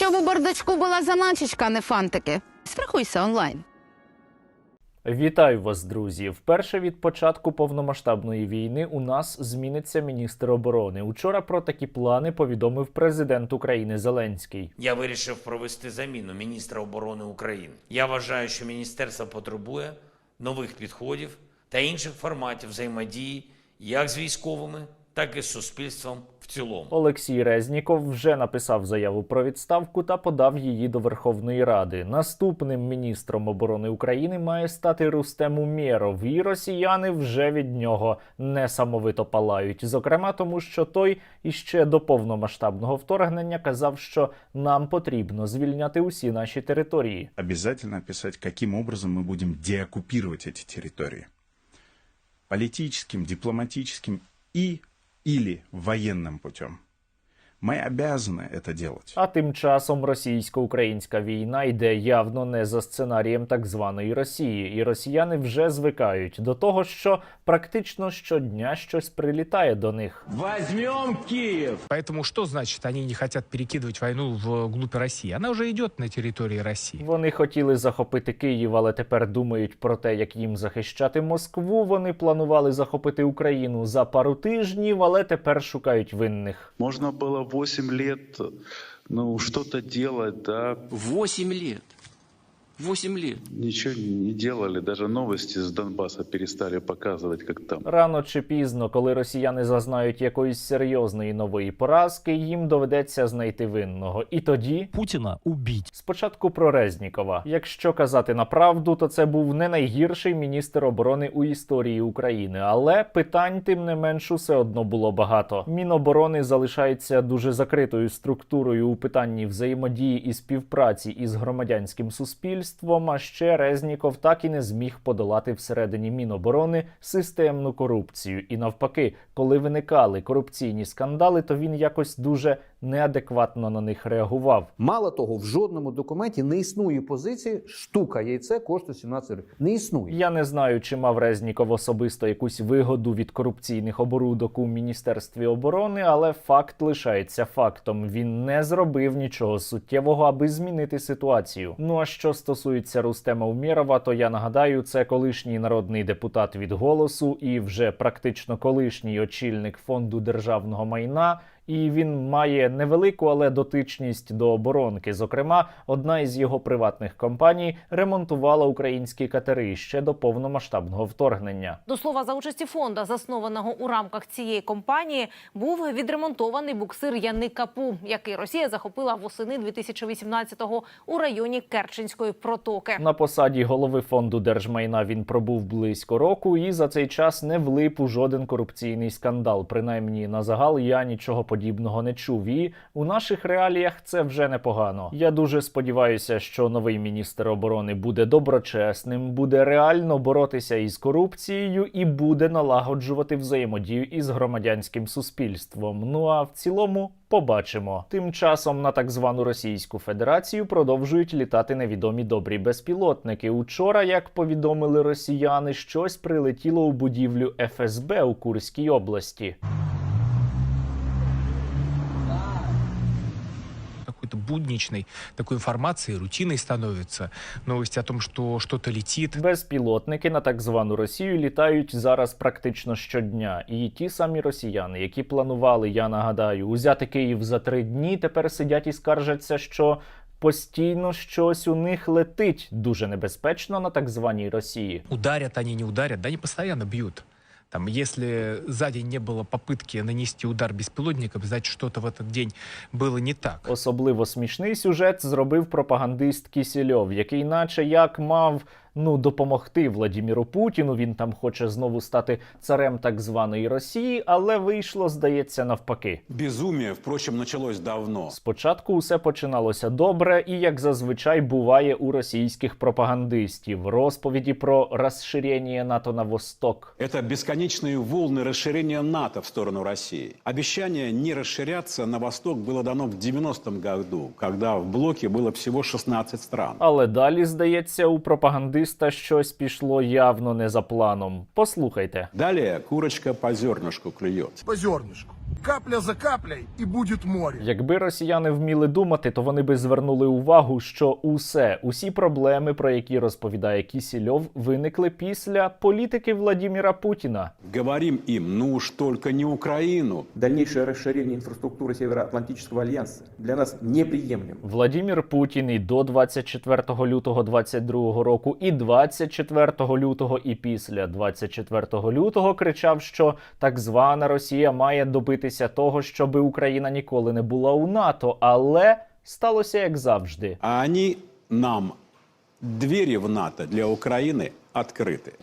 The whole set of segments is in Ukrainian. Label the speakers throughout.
Speaker 1: Щоб у бардачку була заначечка, а не фантики. Страхуйся онлайн.
Speaker 2: Вітаю вас, друзі! Вперше від початку повномасштабної війни у нас зміниться міністр оборони. Учора про такі плани повідомив президент України Зеленський.
Speaker 3: Я вирішив провести заміну міністра оборони України. Я вважаю, що міністерство потребує нових підходів та інших форматів взаємодії як з військовими, так і з суспільством в цілому.
Speaker 2: Олексій Резніков вже написав заяву про відставку та подав її до Верховної Ради. Наступним міністром оборони України має стати Рустем Умєров, і росіяни вже від нього несамовито палають. Зокрема, тому що той іще до повномасштабного вторгнення казав, що нам потрібно звільняти усі наші території.
Speaker 4: обязательно описать, каким образом мы будем деоккупировать эти территории. Политическим, дипломатическим и или военным путем. Мы обязаны это делать.
Speaker 2: А тим часом російсько-українська війна йде явно не за сценарієм так званої Росії, і росіяни вже звикають до того, що практично щодня щось прилітає до них.
Speaker 5: Возьмем Киев!
Speaker 6: Поэтому что значит, они не хотят перекидывать войну вглубь России? Она уже идет на территории России.
Speaker 2: Вони хотіли захопити Київ, але тепер думають про те, як їм захищати Москву. Вони планували захопити Україну за пару тижнів, але тепер шукають винних.
Speaker 7: Можно было 8 лет, ну, что-то делать, да.
Speaker 5: Восемь лет. Восемь лет.
Speaker 7: Ничего не делали, даже новости с Донбасса перестали показывать, как там.
Speaker 2: Рано чи пізно, коли росіяни зазнають якоїсь серйозної нової поразки, їм доведеться знайти винного. І тоді
Speaker 8: Путина убить.
Speaker 2: Спочатку про Резнікова. Якщо казати на правду, то це був не найгірший міністр оборони у історії України, але питань тим не менш усе одно було багато. Міноборони залишається дуже закритою структурою у питанні взаємодії і співпраці із громадянським суспільством. А ще Резніков так і не зміг подолати всередині Міноборони системну корупцію. І навпаки, коли виникали корупційні скандали, то він якось дуже неадекватно на них реагував.
Speaker 9: Мало того, в жодному документі не існує позиції штука яйце коштує 17 гривень. Не існує.
Speaker 2: Я не знаю, чи мав Резніков особисто якусь вигоду від корупційних оборудок у міністерстві оборони, але факт лишається фактом. Він не зробив нічого суттєвого, аби змінити ситуацію. Ну а що стосується Рустема Умєрова, то я нагадаю, це колишній народний депутат від голосу і вже практично колишній очільник фонду державного майна. І він має невелику, але дотичність до оборонки. Зокрема, одна із його приватних компаній ремонтувала українські катери ще до повномасштабного вторгнення.
Speaker 10: До слова, за участі фонда, заснованого у рамках цієї компанії, був відремонтований буксир Яни Капу, який Росія захопила восени 2018-го у районі Керченської протоки.
Speaker 2: На посаді голови фонду держмайна він пробув близько року, і за цей час не влип у жоден корупційний скандал. Принаймні на загал я нічого подібного не чув. І у наших реаліях це вже непогано. Я дуже сподіваюся, що новий міністр оборони буде доброчесним, буде реально боротися із корупцією і буде налагоджувати взаємодію із громадянським суспільством. Ну а в цілому. Побачимо. Тим часом на так звану Російську Федерацію продовжують літати невідомі добрі безпілотники. Учора, як повідомили росіяни, щось прилетіло у будівлю ФСБ у Курській області.
Speaker 6: Будничной такой информации, рутиной становится. Новости о том, что что-то летит.
Speaker 2: Безпілотники на так звану Росію літають зараз практично щодня. І ті самі росіяни, які планували, я нагадаю, узяти Київ за три дні, тепер сидять і скаржаться, що. Постійно щось у них летить дуже небезпечно на так званій Росії.
Speaker 6: Ударят они, не ударят, да они постоянно бьют. Там, если за день не было попытки нанести удар беспилотником, значит, что-то в этот день было не так.
Speaker 2: Особливо смішний сюжет зробив пропагандист Кісільов, який, наче як мав ну допомогти Владіміру Путіну. Він там хоче знову стати царем так званої Росії, але вийшло, здається, навпаки.
Speaker 11: Безумие, впрочем, началось давно.
Speaker 2: Спочатку усе починалося добре, і як зазвичай буває у російських пропагандистів, розповіді про розширення НАТО на восток.
Speaker 11: Это бесконечные волны расширения НАТО в сторону России. Обещание не расширяться на восток было дано в 90-м году, когда в блоке было всего 16 стран.
Speaker 2: Але далі, здається, у пропагандистів щось пішло явно не за планом. Послухайте.
Speaker 11: Далі курочка по зернышку клюет.
Speaker 12: По зернышку.
Speaker 8: Капля за каплей и будет море.
Speaker 2: Якби росіяни вміли думати, то вони би звернули увагу, що усе, усі проблеми, про які розповідає Кісільов, виникли після політики Владіміра Путіна.
Speaker 11: Говорим им, ну уж только не Украину.
Speaker 5: Дальнейшее расширение инфраструктуры Североатлантического альянса для нас неприемлемо.
Speaker 2: Владімір Путін і до 24 лютого 22 року, і 24 лютого, і після 24 лютого кричав, що так звана Росія має добитися того, щоб Україна ніколи не була у НАТО, але сталося як завжди.
Speaker 11: А они нам двірі в НАТО для Украины открыты.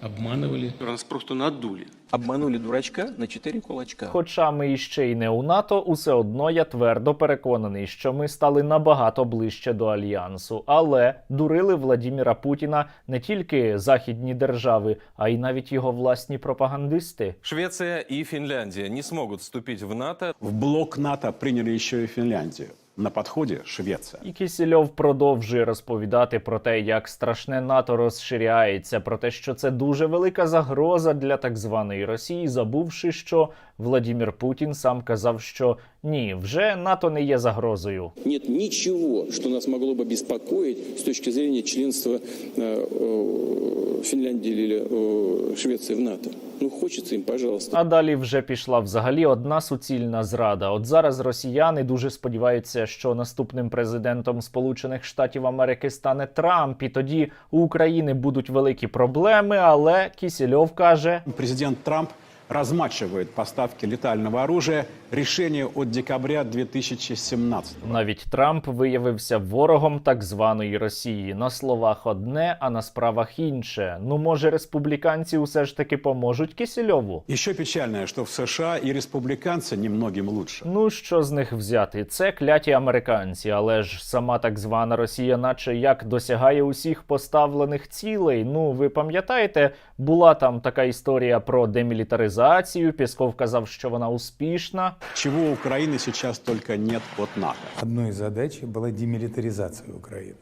Speaker 5: Нас просто надули. Обманули дурачка на четыре кулачка.
Speaker 2: Хоча ми іще й не у НАТО, усе одно я твердо переконаний, що ми стали набагато ближче до альянсу. Але дурили Владіміра Путіна не тільки західні держави, а й навіть його власні пропагандисти.
Speaker 12: Швеция и Финляндия не смогут вступить в НАТО.
Speaker 11: В блок НАТО приняли еще и Финляндию. На підході Швеція
Speaker 2: І Кісільов продовжує розповідати про те, як страшне НАТО розширяється, про те, що це дуже велика загроза для так званої Росії, забувши, що Владімір Путін сам казав, що ні, вже НАТО не є загрозою.
Speaker 5: Нет ничего, что нас могло бы беспокоить с точки зрения членства э, э, Финляндии или э, Швеции в НАТО. Ну, хочется им, пожалуйста.
Speaker 2: А далі вже пішла взагалі одна суцільна зрада. От зараз росіяни дуже сподіваються, що наступним президентом Сполучених Штатів Америки стане Трамп, і тоді у України будуть великі проблеми. Але Кісільов каже:
Speaker 11: Президент Трамп размачивает поставки летального оружия. Решение от декабря 2017
Speaker 2: навіть Трамп виявився ворогом так званої Росії. На словах одне, а на справах інше. Ну може, республіканці усе ж таки поможуть Кісільову?
Speaker 11: Еще печальное, что в США и республиканцы немногим лучше.
Speaker 2: Ну що з них взяти? Це кляті американці, але ж сама так звана Росія, наче як досягає усіх поставлених цілей. Ну ви пам'ятаєте, була там така історія про демілітаризацію. Пісков казав, що вона успішна.
Speaker 11: Чего у Украины сейчас только нет от НАТО.
Speaker 8: Одной из задач была демилитаризация Украины.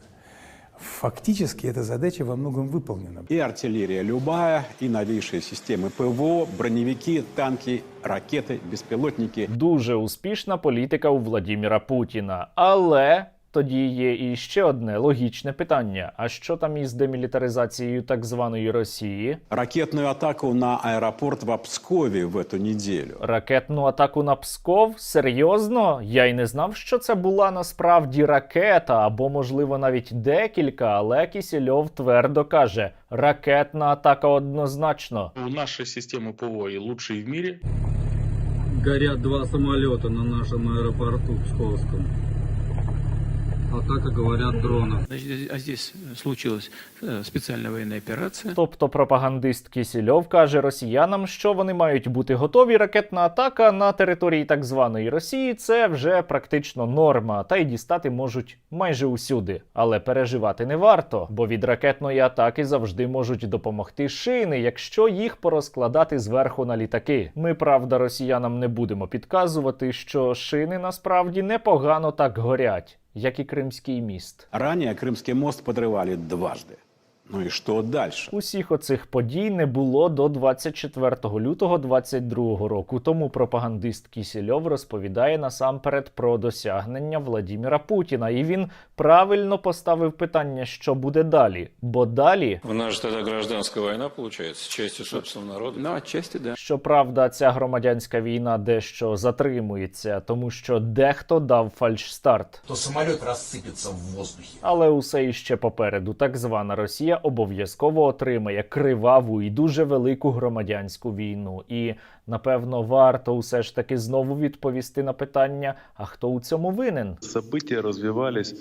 Speaker 8: Фактически эта задача во многом выполнена.
Speaker 11: И артиллерия любая, и новейшие системы ПВО, броневики, танки, ракеты, беспилотники.
Speaker 2: Дуже успішна політика у Владіміра Путіна. Але тоді є і ще одне логічне питання: а що там із демілітаризацією так званої Росії?
Speaker 11: Ракетную атаку на аэропорт в Пскове в эту неделю.
Speaker 2: Ракетну атаку на Псков? Серйозно? Я й не знав, що це була насправді ракета, або, можливо, навіть декілька, але Кісільов твердо каже: ракетна атака однозначно.
Speaker 12: У нашей системы ПВО и лучшей в мире.
Speaker 5: Горят два самолета на нашем аэропорту Псковском. Атака, говорят, дрона.
Speaker 12: Значит, а здесь случилась специальная военная операция.
Speaker 2: Тобто пропагандист Кісільов каже росіянам, що вони мають бути готові. Ракетна атака на території так званої Росії це вже практично норма, та й дістати можуть майже усюди. Але переживати не варто, бо від ракетної атаки завжди можуть допомогти шини, якщо їх порозкладати зверху на літаки. Ми правда росіянам не будемо підказувати, що шини насправді непогано так горять, як і Кримський міст.
Speaker 11: Ранее Крымский мост подрывали дважды. Ну и что дальше?
Speaker 2: Усіх оцих подій не було до 24 лютого 22 року. Тому пропагандист Кісільов розповідає насамперед про досягнення Владіміра Путіна, і він правильно поставив питання, що буде далі. Бо далі,
Speaker 12: У нас же тогда гражданская война получается, частью собственного народа.
Speaker 5: Ну, отчасти, да.
Speaker 2: щоправда, ця громадянська війна дещо затримується, тому що дехто дав фальшстарт.
Speaker 8: То самолет рассыпется в воздухе.
Speaker 2: Але усе іще попереду. Так звана Росія обов'язково отримає криваву і дуже велику громадянську війну. І напевно варто усе ж таки знову відповісти на питання: а хто у цьому винен?
Speaker 7: События развивались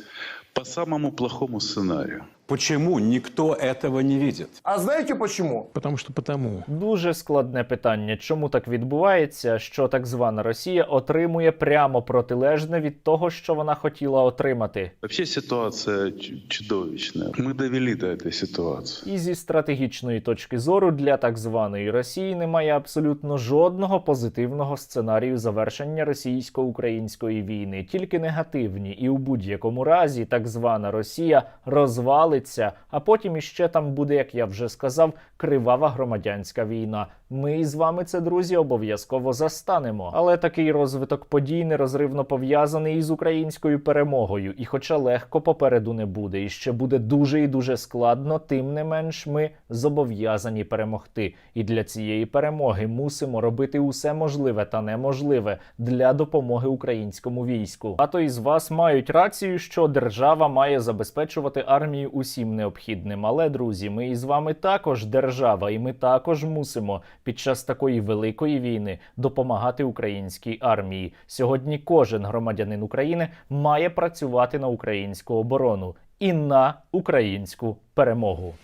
Speaker 7: по самому плохому сценарию.
Speaker 11: Почему никто этого не видит?
Speaker 8: А знаете почему?
Speaker 6: Потому что потому.
Speaker 2: Дуже складне питання. Чому так відбувається, що так звана Росія отримує прямо протилежне від того, що вона хотіла отримати?
Speaker 7: Вообще ситуация ч- чудовищная. Мы довели до этой ситуации.
Speaker 2: І зі стратегічної точки зору для так званої Росії немає абсолютно жодного. жодного позитивного сценарію завершення російсько-української війни, тільки негативні, і у будь-якому разі так звана Росія розвалиться, а потім іще там буде, як я вже сказав, кривава громадянська війна. Ми із вами це, друзі, обов'язково застанемо. Але такий розвиток подій нерозривно пов'язаний із українською перемогою. І, хоча легко попереду не буде, і ще буде дуже і дуже складно, тим не менш ми зобов'язані перемогти. І для цієї перемоги мусимо робити усе можливе та неможливе для допомоги українському війську. А то із вас мають рацію, що держава має забезпечувати армію усім необхідним. Але друзі, ми із вами також держава, і ми також мусимо під час такої великої війни допомагати українській армії. Сьогодні кожен громадянин України має працювати на українську оборону і на українську перемогу.